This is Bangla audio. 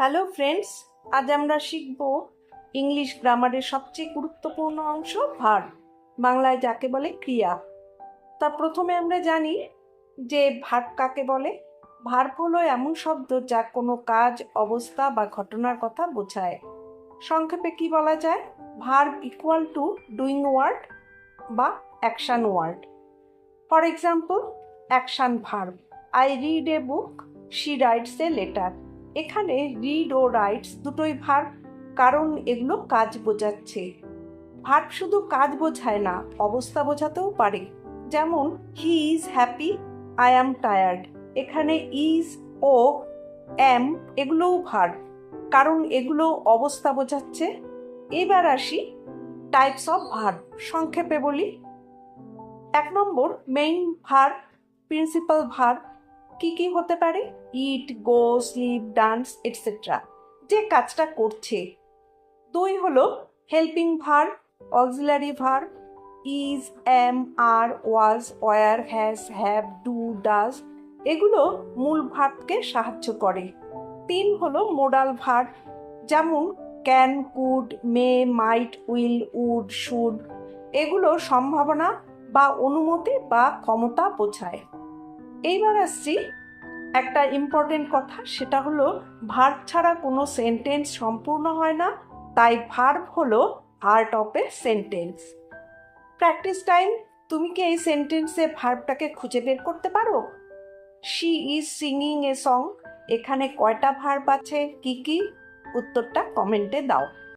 হ্যালো ফ্রেন্ডস আজ আমরা শিখব ইংলিশ গ্রামারের সবচেয়ে গুরুত্বপূর্ণ অংশ ভার, বাংলায় যাকে বলে ক্রিয়া। তা প্রথমে আমরা জানি যে ভার কাকে বলে? ভার্ব হলো এমন শব্দ যা কোনো কাজ, অবস্থা বা ঘটনার কথা বোঝায়। সংক্ষেপে কি বলা যায়? Verb equal to doing word বা action word for example action verb I read a book she writes a letter এখানে রিড ও রাইটস দুটোই ভার্ব কারণ এগুলো কাজ বোঝাচ্ছে। ভার্ব শুধু কাজ বোঝায় না, অবস্থা বোঝাতেও পারে। যেমন he is happy I am tired এখানে ইজ ও অ্যাম এগুলোও ভার্ব কারণ এগুলো অবস্থা বোঝাচ্ছে। এবার আসি টাইপস অফ ভার্ব সংক্ষেপে বলি। এক নম্বর মেইন ভার্ব প্রিন্সিপাল ভার্ব কি কি হতে পারে? Eat go sleep dance etcetera যে কাজটা করছে। দুই হলো helping verb auxiliary verb is am are was were has have do does এগুলো মূল ভাবকে সাহায্য করে। তিন হলো মোডাল ভার, যেমন can could may might will would should এগুলো সম্ভাবনা বা অনুমতি বা ক্ষমতা বোঝায়। এইবার আসছি একটা ইম্পর্টেন্ট কথা, সেটা হলো ভার্ব ছাড়া কোনো সেন্টেন্স সম্পূর্ণ হয় না, তাই ভার্ব হলো heart of a sentence practice time তুমি কি এই সেন্টেন্সে ভার্বটাকে খুঁজে বের করতে পারো? She is singing a song এখানে কয়টা ভার্ব আছে, কি কি? উত্তরটা কমেন্টে দাও।